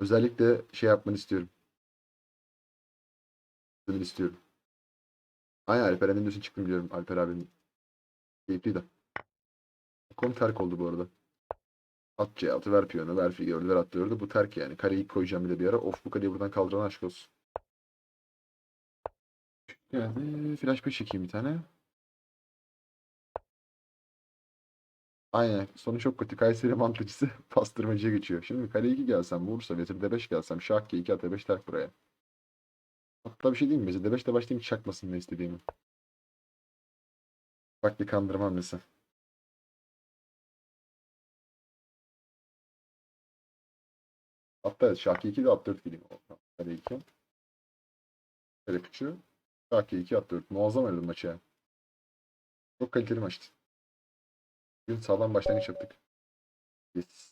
Özellikle şey yapmanı istiyorum. Bunu istiyorum. Aynen Alper Endüstri çıktım biliyorum Alper abinin. Keyifliydi. Konu terk oldu bu arada. At C6 ver piyonu ver figürü ver at dördü. Bu terk yani. Kareyi koyacağım bir de bir ara. Of bu kareyi buradan kaldıran aşk olsun. Yani flash 5 çekeyim bir tane. Aynen. Sonu çok kötü. Kayseri mantıcısı pastırmacıya geçiyor. Şimdi kale 2 gelsem vurursa Vezir D5 gelsem şah G2 at D5 terk buraya. Hatta bir şey diyeyim mi? Vezir D5 de başlayayım çakmasın ne istediğimi. Bak bir kandırma hamlesi. Hatta evet, şah G2 de at 4 geleyim. Kale 2. Kale 3'ü. Şah G2 at 4. Muazzam oynadım maçı. Çok kaliteli maçtı. Sağlam başlangıç yaptık. Yes.